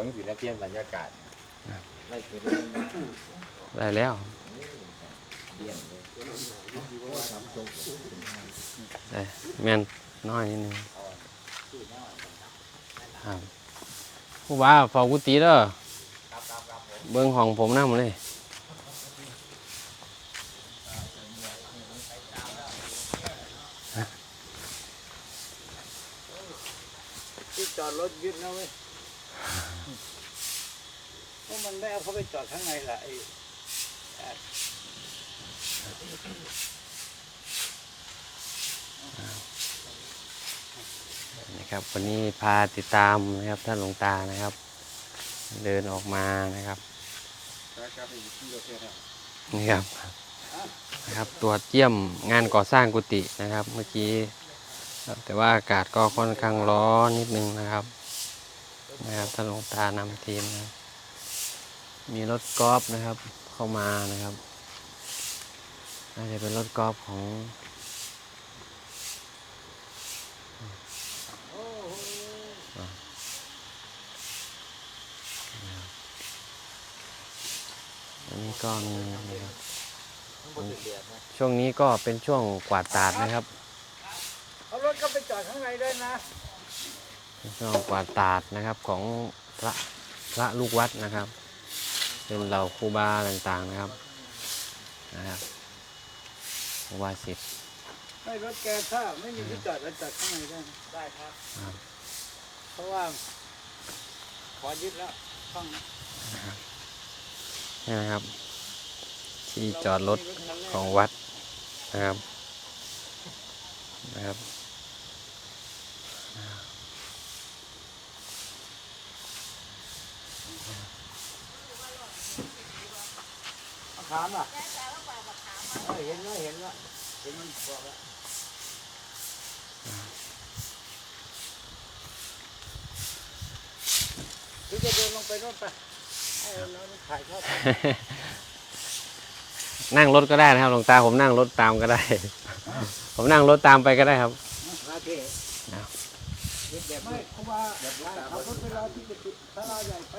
ยอดหรือออกหนังสือแล้วเปลี่ยนบรรยากาศไม่เคยเล่นได้แล้วเปลี่ยนเลยได้แมนน้อยนิดนึงครับผู้ว่าเฝ้ากุฏิเด้อเบิ้งห้องผมน้ำเลย ที่จอดรถยึดนะเว้ยเพราะมันไม่เอาเขาไปจอดข้างในล่ะไอ้ นะครับ วันนี้พาติดตามนะครับท่านหลวงตานะครับ เดินออกมานะครับนี่ครับนะครับตรวจเยี่ยมงานก่อสร้างกุฏินะครับ เมื่อกี้แต่ว่าอากาศก็ค่อนข้างร้อนนิดนึงนะครับนะครับท่านหลวงตานำทีมนะมีรถกอล์ฟนะครับเข้ามานะครับน่าจะเป็นรถกอล์ฟของ อันนี้ก็มีนะครับช่วงนี้ก็เป็นช่วงกวาดตาดนะครับเอารถเขาไปจอดข้างในได้นะเป็นช่วงกวาดตาดนะครับของพระพระลูกวัดนะครับ เป็นเหล่าครูบาต่างๆนะครับนะครับครูบาศิษย์ให้รถแกถ้าไม่มีที่จอดแล้วจอดข้างในได้นะได้ครับครับเพราะว่าขอยึดแล้วต้อง นี่นะครับ ที่จอดรถของวัดนะครับนะครับมะขามอะเออเห็นแล้วเห็นแล้วเห็นมันบอกแล้วหรือจะเดินลงไปโน่นไป นั่งรถก็ได้นะครับหลวงตาผมนั่งรถตามก็ได้ ผมนั่งรถตามไปก็ได้ครับเคเอาไม่เพราะว่าขับรถเวลาที่จะติดตลาดใหญ่ไป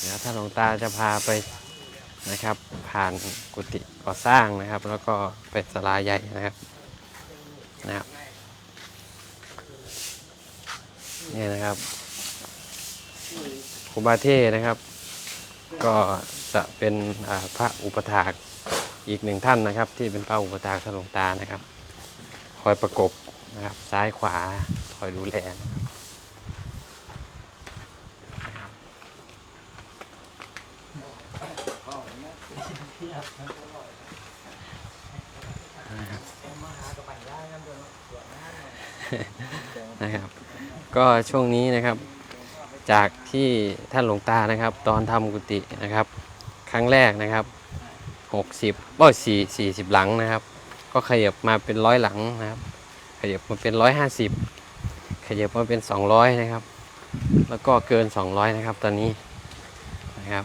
เดี๋ยวท่าหลวงตาจะพาไปนะครับ ผ่านกุฏิก่อสร้างนะครับ แล้วก็ไปศาลาใหญ่นะครับนะครับนี่นะครับ ครูบาเทนะครับ ก็จะเป็นพระอุปถากอีกหนึ่งท่านนะครับ ที่เป็นพระอุปถากท่านหลวงตานะครับ คอยประกบนะครับซ้ายขวาคอยดูแลนะครับนะครับ ก็ช่วงนี้นะครับ จากที่ท่านหลวงตานะครับ ตอนทำกุฏินะครับ ครั้งแรกนะครับ60บ่สี่สี่สิบหลังนะครับ ก็ขยับมาเป็นร้อยหลังนะครับ ขยับมาเป็นร้อยห้าสิบขยับมาเป็น200นะครับ แล้วก็เกิน200นะครับ ตอนนี้นะครับ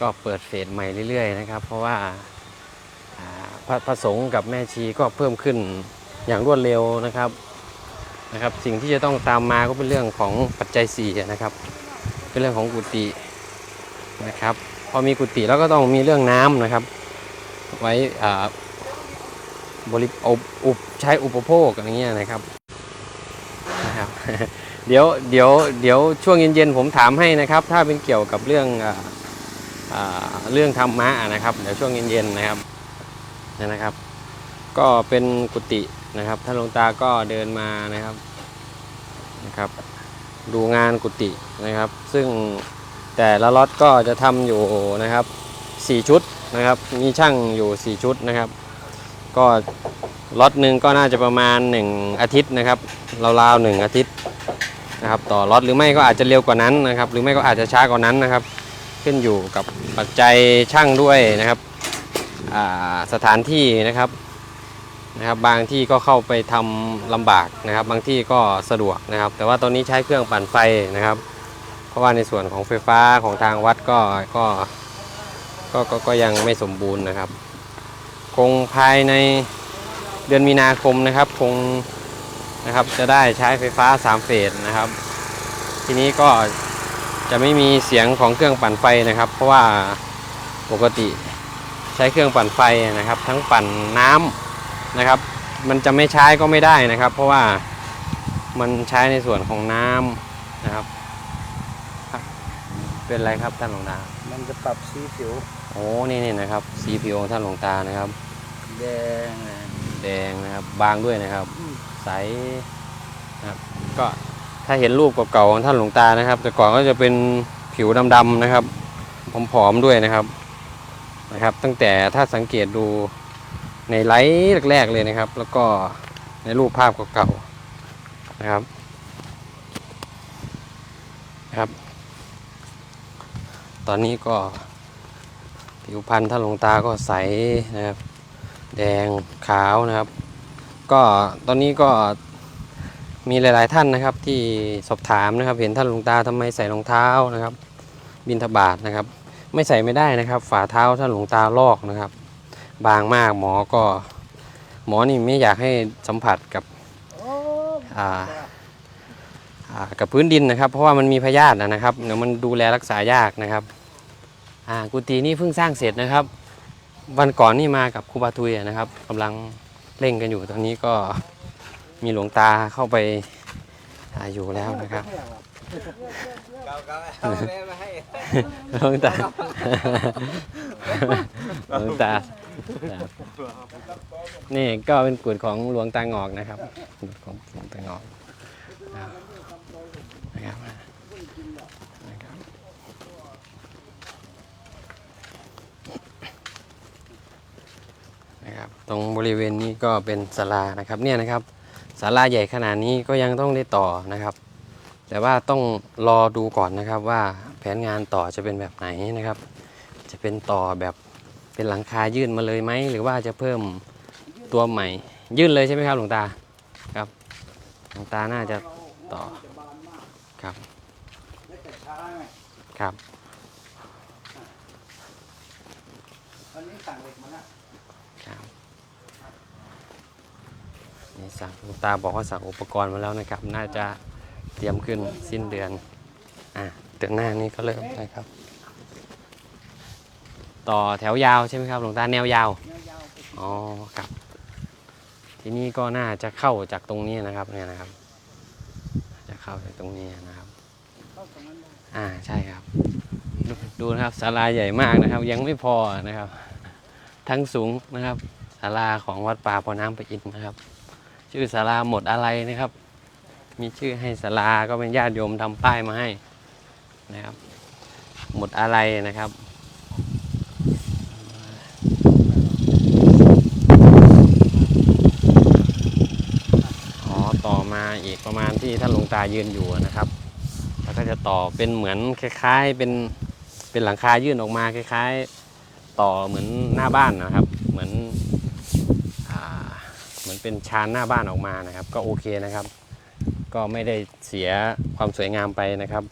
ก็เปิดเฟสใหม่เรื่อยๆนะครับ เพราะว่าอ่าพระพระสงฆ์กับแม่ชีก็เพิ่มขึ้นอย่างรวดเร็วนะครับ นะครับ สิ่งที่จะต้องตามมาก็เป็นเรื่องของปัจจัยสี่นะครับ เป็นเรื่องของกุฏินะครับ พอมีกุฏิแล้วก็ต้องมีเรื่องน้ำนะครับ ไว้อาบริอุปอุปใช้อุปโภคอะไรเงี้ยนะครับนะครับ เดี๋ยวเดี๋ยวเดี๋ยวช่วงเย็นๆผมถามให้นะครับ ถ้าเป็นเกี่ยวกับเรื่องออเรื่องธรรมะนะครับ เดี๋ยวช่วงเย็นๆนะครับนะครับ ก็เป็นกุฏิ นะครับท่านหลวงตาก็เดินมานะครับนะครับ ดูงานกุฏินะครับ ซึ่งแต่ละล็อตก็จะทำอยู่นะครับ4ชุดนะครับ มีช่างอยู่ 4 ชุดนะครับ ก็ล็อตหนึ่งก็น่าจะประมาณ 1 อาทิตย์นะครับราวๆหนึ่งอาทิตย์นะครับ ต่อล็อตหรือไม่ก็อาจจะเร็วกว่านั้นนะครับ หรือไม่ก็อาจจะช้ากว่านั้นนะครับ ขึ้นอยู่กับปัจจัยช่างด้วยนะครับสถานที่นะครับ นะครับบางที่ก็เข้าไปทำลำบากนะครับ บางที่ก็สะดวกนะครับ แต่ว่าตอนนี้ใช้เครื่องปั่นไฟนะครับ เพราะว่าในส่วนของไฟฟ้าของทางวัดก็ก็ก็ก็ก็ยังไม่สมบูรณ์นะครับ คงภายในเดือนมีนาคมนะครับคงนะครับจะได้ใช้ไฟฟ้า 3 เฟสนะครับ ทีนี้ก็จะไม่มีเสียงของเครื่องปั่นไฟนะครับ เพราะว่าปกติใช้เครื่องปั่นไฟนะครับ ทั้งปั่นน้ำ นะครับ มันจะไม่ใช้ก็ไม่ได้นะครับ เพราะว่ามันใช้ในส่วนของน้ำนะครับครับเป็นไรครับท่านหลวงตา มันจะปรับสีผิว โอ้นี่นี่นะครับ สีผิวของท่านหลวงตานะครับ แดงเลยแดงนะครับ บางด้วยนะครับอืมใสนะครับ ก็ถ้าเห็นรูปเก่าๆของท่านหลวงตานะครับ แต่ก่อนก็จะเป็นผิวดำๆนะครับผอมๆด้วยนะครับนะครับ ตั้งแต่ถ้าสังเกตดู ในไลฟ์แรกๆเลยนะครับ แล้วก็ในรูปภาพเก่าๆนะครับนะครับ ตอนนี้ก็ผิวพรรณท่านหลวงตาก็ใสนะครับ แดงขาวนะครับ ก็ตอนนี้ก็มีหลาย ๆท่านนะครับที่สอบถามนะครับ เห็นท่านหลวงตาทำไมใส่รองเท้านะครับ บินทบาทนะครับ ไม่ใส่ไม่ได้นะครับ ฝ่าเท้าท่านหลวงตาลอกนะครับ บางมากหมอก็ หมอนี่ไม่อยากให้สัมผัสกับกับพื้นดินนะครับ เพราะว่ามันมีพยาธินะครับเดี๋ยวมันดูแลรักษายากนะครับอ่ากุฏินี่เพิ่งสร้างเสร็จนะครับ วันก่อนนี่มากับครูบาทุยนะครับกำลังเร่งกันอยู่ตอนนี้ก็มีหลวงตาเข้าไปอยู่แล้วนะครับหลวงตาหลวงตา ครับนี่ก็เป็นกุฎของหลวงตางอกนะครับกุฎของหลวงตางอกนะครับนะครับนะครับนะครับ ตรงบริเวณนี้ก็เป็นศาลานะครับเนี่ยนะครับศาลาใหญ่ขนาดนี้ก็ยังต้องได้ต่อนะครับ แต่ว่าต้องรอดูก่อนนะครับว่าแผนงานต่อจะเป็นแบบไหนนะครับ จะเป็นต่อแบบ เป็นหลังคายื่นมาเลยไหมหรือว่าจะเพิ่มตัวใหม่ ยื่นเลยใช่ไหมครับหลวงตาครับหลวงตาน่าจะต่อครับครับวันนี้สั่งเหล็กมาแล้วครับนี่สั่งหลวงตาบอกว่าสั่งอุปกรณ์มาแล้วนะครับ น่าจะเตรียมขึ้นสิ้นเดือนอะเดือนหน้านี้ก็เริ่มนะครับ ต่อแถวยาวใช่ไหมครับหลวงตาแนวยาวยาวๆไปอ๋อครับ ทีนี้ก็น่าจะเข้าจากตรงนี้นะครับเนี่ยนะครับ จะเข้าจากตรงนี้นะครับเข้าตรงนั้นได้อ่าใช่ครับดูดูนะครับศาลาใหญ่มากนะครับ ยังไม่พอนะครับ ทั้งสูงนะครับศาลาของวัดป่าพอน้ำประอินนะครับ ชื่อศาลาหมดอะไรนะครับ มีชื่อให้ศาลาก็เป็นญาติโยมทำป้ายมาให้นะครับ หมดอะไรนะครับ ต่อมาอีกประมาณที่ท่านหลวงตายืนอยู่นะครับ แล้วก็จะต่อเป็นเหมือนคล้าย ๆ เป็นเป็นหลังคายื่นออกมาคล้าย ๆ ต่อเหมือนหน้าบ้านนะครับ เหมือนอเหมือนเป็นชานหน้าบ้านออกมานะครับ ก็โอเคนะครับ ก็ไม่ได้เสียความสวยงามไปนะครับ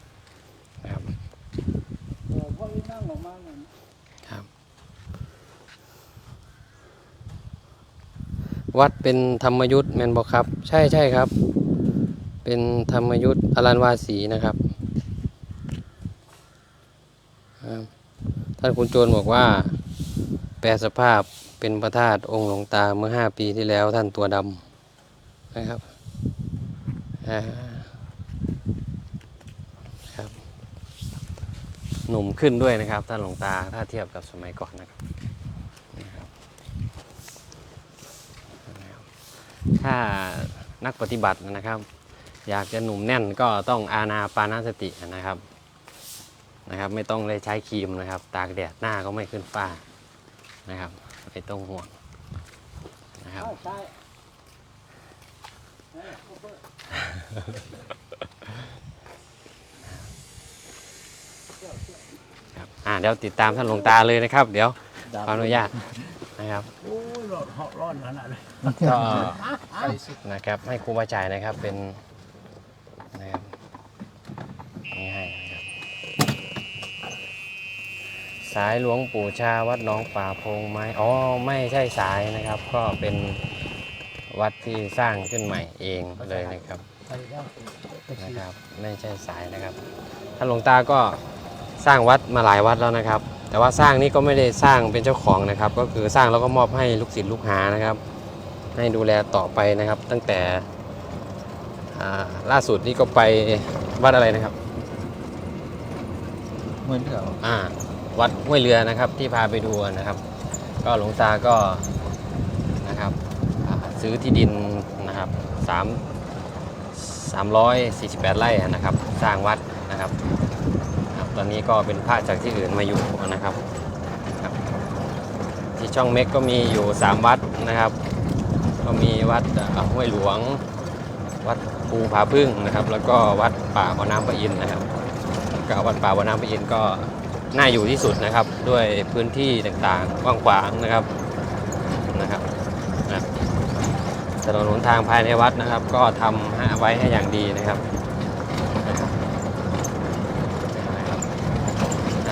เออพออีนั่งออกมาหน่อย ครับ วัดเป็นธรรมยุทธ์แมนบอกครับ ใช่ใช่ครับ เป็นธรรมยุทธ์อรันวาสีนะครับ ท่านคุณโจรบอกว่า แปลสภาพเป็นพระธาตุองค์หลวงตาเมื่อห้าปีที่แล้วท่านตัวดำนะครับครับ หนุ่มขึ้นด้วยนะครับท่านหลวงตาถ้าเทียบกับสมัยก่อนนะครับนี่ครับนะครับ ถ้านักปฏิบัตินะครับ อยากจะหนุ่มแน่นก็ต้องอาณาปานาสตินะครับนะครับ ไม่ต้องเลยใช้ครีมนะครับ ตากแดดหน้าก็ไม่ขึ้นฝ้านะครับไม่ต้องห่วงนะครับครับอ่าเดี๋ยวติดตามท่านหลวงตาเลยนะครับ เดี๋ยวขออนุญาต นะครับโอ้ยร้อนเหาะร้อนขนาดเลยก็นะครับให้ครูบาจ่ายนะครับเป็นนะครับนี่ให้นะครับสายหลวงปู่ชาวัดหน้องป่าพงไม้อ๋อไม่ใช่สายนะครับ ก็เป็นวัดที่สร้างขึ้นใหม่เองเลยนะครับนะครับ ไม่ใช่สายนะครับท่านหลวงตาก็สร้างวัดมาหลายวัดแล้วนะครับ แต่ว่าสร้างนี่ก็ไม่ได้สร้างเป็นเจ้าของนะครับ ก็คือสร้างแล้วก็มอบให้ลูกศิษย์ลูกหานะครับ ให้ดูแลต่อไปนะครับ ตั้งแต่อ่าล่าสุดนี่ก็ไปวัดอะไรนะครับเหมือนเก่าอ่าวัดห้วยเรือนะครับที่พาไปดูนะครับ ก็หลวงตาก็นะครับอ่าซื้อที่ดินนะครับสามสามร้อยสี่สิบแปดไร่นะครับ สร้างวัดนะครับครับ ตอนนี้ก็เป็นพระจากที่อื่นมาอยู่นะครับครับ ที่ช่องเม็กก็มีอยู่ 3 วัดนะครับ ก็มีวัดห้วยหลวง วัดภูผาพึ่งนะครับ แล้วก็วัดป่าบ่อน้ำประอินนะครับก็วัดป่าวัดน้ำพระอินก็น่าอยู่ที่สุดนะครับ ด้วยพื้นที่ต่างๆกว้างขวางนะครับนะครับถนนหนทางภายในวัดนะครับ ก็ทำไว้ให้อย่างดีนะครับ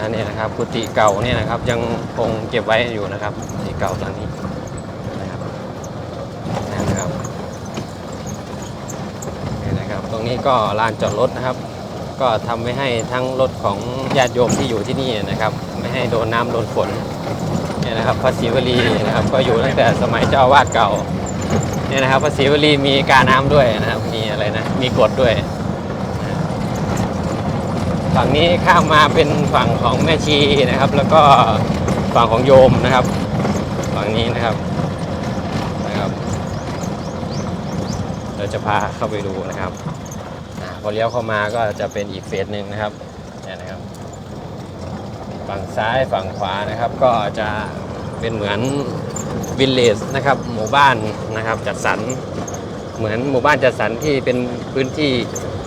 อันนี้นะครับกุฏิเก่าเนี่ยนะครับ ยังคงเก็บไว้อยู่นะครับกุฏิเก่าหลังนี้นะครับนะครับนี่นะครับ ตรงนี้ก็ลานจอดรถนะครับ ก็ทำไว้ให้ทั้งรถของญาติโยมที่อยู่ที่นี่นะครับ ไม่ให้โดนน้ำโดนฝนเนี่ยนะครับพระศรีวลีนะครับ ก็อยู่ตั้งแต่สมัยเจ้าอาวาดเก่าเนี่ยนะครับพระศรีวลีมีการน้ำด้วยนะครับ มีอะไรนะมีกรดด้วย ฝั่งนี้ข้ามมาเป็นฝั่งของแม่ชีนะครับ แล้วก็ฝั่งของโยมนะครับ ฝั่งนี้นะครับนะครับ เราจะพาเข้าไปดูนะครับพอเลี้ยวเข้ามาก็จะเป็นอีกเฟสหนึ่งนะครับเนี่ยนะครับ ฝั่งซ้ายฝั่งขวานะครับก็จะเป็นเหมือนวิลเลจนะครับหมู่บ้านนะครับจัดสรรเหมือนหมู่บ้านจัดสรรที่เป็นพื้นที่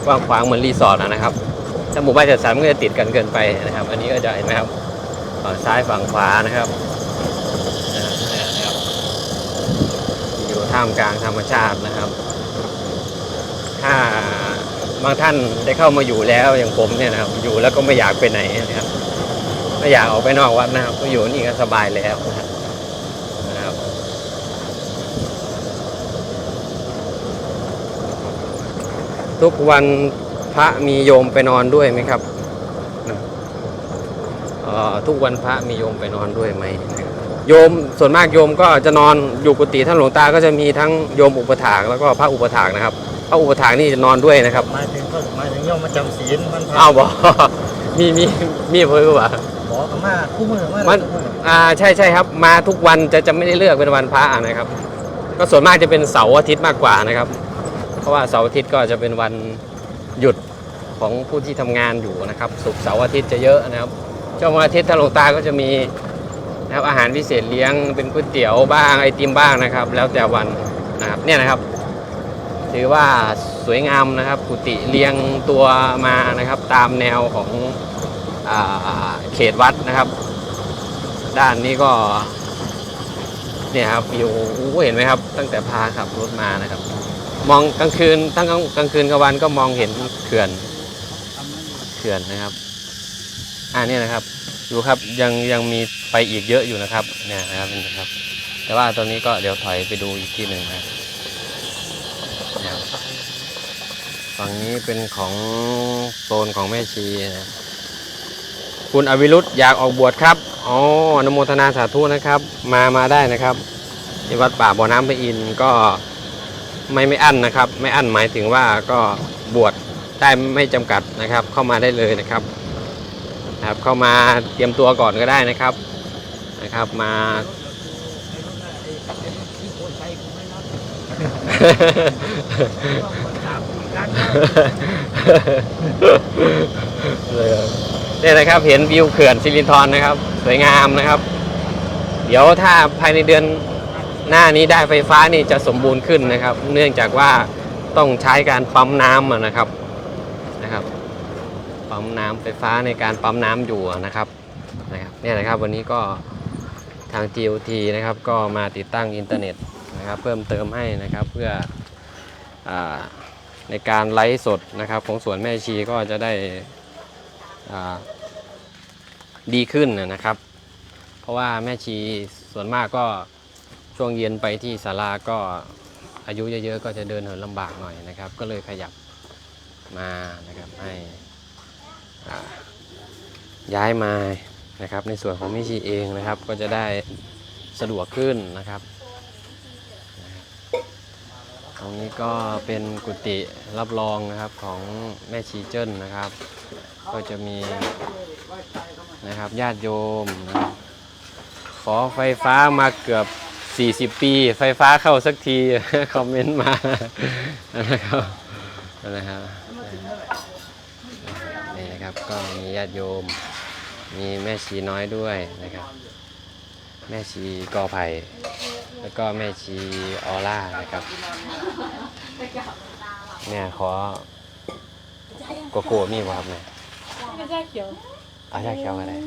กว้างขวางเหมือนรีสอร์ทนะครับ ถ้าหมู่บ้านจัดสรรมันก็จะติดกันเกินไปนะครับ อันนี้ก็จะเห็นไหมครับฝั่งซ้ายฝั่งขวานะครับอยนะครับอยู่ท่ามกลางธรรมชาตินะครับ ถ้าบางท่านได้เข้ามาอยู่แล้วอย่างผมเนี่ยนะครับ อยู่แล้วก็ไม่อยากไปไหนนะครับไม่อยากออกไปนอกวัดนะครับก็อยู่นี่ก็สบายแล้วนะครับทุกวัน พระมีโยมไปนอนด้วยไหมครับเอ่อทุกวันพระมีโยมไปนอนด้วยไหมโยมส่วนมากโยมก็จะนอนอยู่กุฏิท่านหลวงตาก็จะมีทั้งโยมอุปถากแล้วก็พระอุปถากนะครับ พระอุปถากนี่จะนอนด้วยนะครับหมายถึงก็หมายถึงโยมมาจำศีลมันอ้าวบอกมีมีมีเพิ่มป่ะบอกกันมาคู่มือมามันอ่าใช่ใช่ครับ มาทุกวันจะจะไม่ได้เลือกเป็นวันพระนะครับ ก็ส่วนมากจะเป็นเสาร์อาทิตย์มากกว่านะครับ เพราะว่าเสาร์อาทิตย์ก็จะเป็นวัน หยุดของผู้ที่ทำงานอยู่นะครับศุกร์เสาร์อาทิตย์จะเยอะนะครับช่วงวันอาทิตย์ถ้าหลวงตาก็จะมีนะครับอาหารพิเศษเลี้ยงเป็นก๋วยเตี๋ยวบ้างไอติมบ้างนะครับ แล้วแต่วันนะครับเนี่ยนะครับ ถือว่าสวยงามนะครับกุฏิเรียงตัวมานะครับ ตามแนวของอเขตวัดนะครับ ด้านนี้ก็เนี่ยครับวิวอู้เห็นไหมครับ ตั้งแต่พาขับรถมานะครับ มองกลางคืนทั้งกลางกลางคืนกลางวันก็มองเห็นเขื่อนเขื่อนนะครับ อ่าเนี่ยนะครับ ดูครับยังยังมีไปอีกเยอะอยู่นะครับเนี่ยนะครับนี่นะครับ แต่ว่าตอนนี้ก็เดี๋ยวถอยไปดูอีกที่หนึ่งนะเนี่ยฝั่งนี้เป็นของโซนของแม่ชีนะคุณอวิรุธอยากออกบวชครับอ๋ออนุโมทนาสาธุนะครับ มามาได้นะครับที่วัดป่าบ่อน้ำพระอินก็ ไม่ไม่อั้นนะครับ ไม่อั้นหมายถึงว่าก็บวชได้ไม่จำกัดนะครับ เข้ามาได้เลยนะครับครับ เข้ามาเตรียมตัวก่อนก็ได้นะครับนะครับ มาเนี่ยนะครับเห็นวิวเขื่อนสิรินธรนะครับ สวยงามนะครับ เดี๋ยวถ้าภายในเดือน หน้านี้ได้ไฟฟ้านี่จะสมบูรณ์ขึ้นนะครับ เนื่องจากว่าต้องใช้การปั๊มน้ำนะครับนะครับปั๊มน้ำไฟฟ้าในการปั๊มน้ำอยู่นะครับนะครับเนี่ยนะครับวันนี้ก็ทาง GOT นะครับก็มาติดตั้งอินเทอร์เน็ตนะครับเพิ่มเติมให้นะครับเพื่ออในการไลฟ์สดนะครับของสวนแม่ชีก็จะได้ดีขึ้นนะครับ เพราะว่าแม่ชีส่วนมากก็ ช่วงเย็นไปที่ศาลาก็อายุเยอะๆก็จะเดินเหินลำบากหน่อยนะครับ ก็เลยขยับมานะครับให้ย้ายมานะครับ ในส่วนของมิชีเองนะครับ ก็จะได้สะดวกขึ้นนะครับ ตรงนี้ก็เป็นกุฏิรับรองนะครับของแม่ชีเจิ้นนะครับ ก็จะมีนะครับญาติโยมนะขอไฟฟ้ามาเกือบ 40 ปี ไฟฟ้าเข้าสักที คอมเมนต์มานะครับนะครับนี่นะครับก็มีญาติโยม มีแม่ชีน้อยด้วยนะครับ แม่ชีกอไผ่แล้วก็แม่ชีออร่านะครับเนี่ยขอโกโก้มีบ่ครับเนี่ยไม่ใช่เขียวเอาชาเขียวก็ได้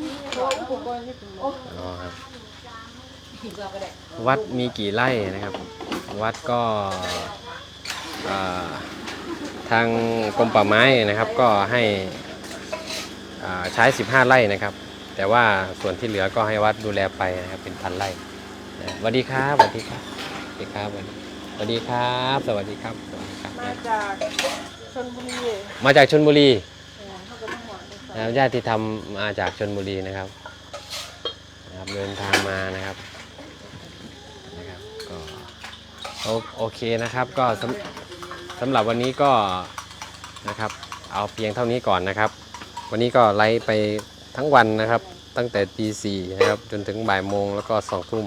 อุปกรณ์ที่เป็นอ๋อครับ วัดมีกี่ไร่นะครับ วัดก็เอ่อทางกรมป่าไม้นะครับก็ให้อ่าใช้ 15 ไร่นะครับ แต่ว่าส่วนที่เหลือก็ให้วัดดูแลไปนะครับเป็นพันไร่นะสวัสดีครับสวัสดีครับสวัสดีครับสวัสดีครับ สวัสดีครับสวัสดีครับ มาจากชนบุรีมาจากชนบุรีเออเขาก็ต้องหวังในสายนะครับญาติที่ทำมาจากชนบุรีนะครับนะครับเดินทางมานะครับนะครับก็ โอโอเคนะครับก็สำสำหรับวันนี้ก็นะครับ เอาเพียงเท่านี้ก่อนนะครับ วันนี้ก็ไลฟ์ไปทั้งวันนะครับ ตั้งแต่ตีสี่นะครับจนถึงบ่ายโมงแล้วก็สองทุ่ม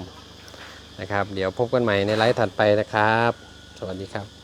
นะครับ เดี๋ยวพบกันใหม่ในไลฟ์ถัดไปนะครับ สวัสดีครับ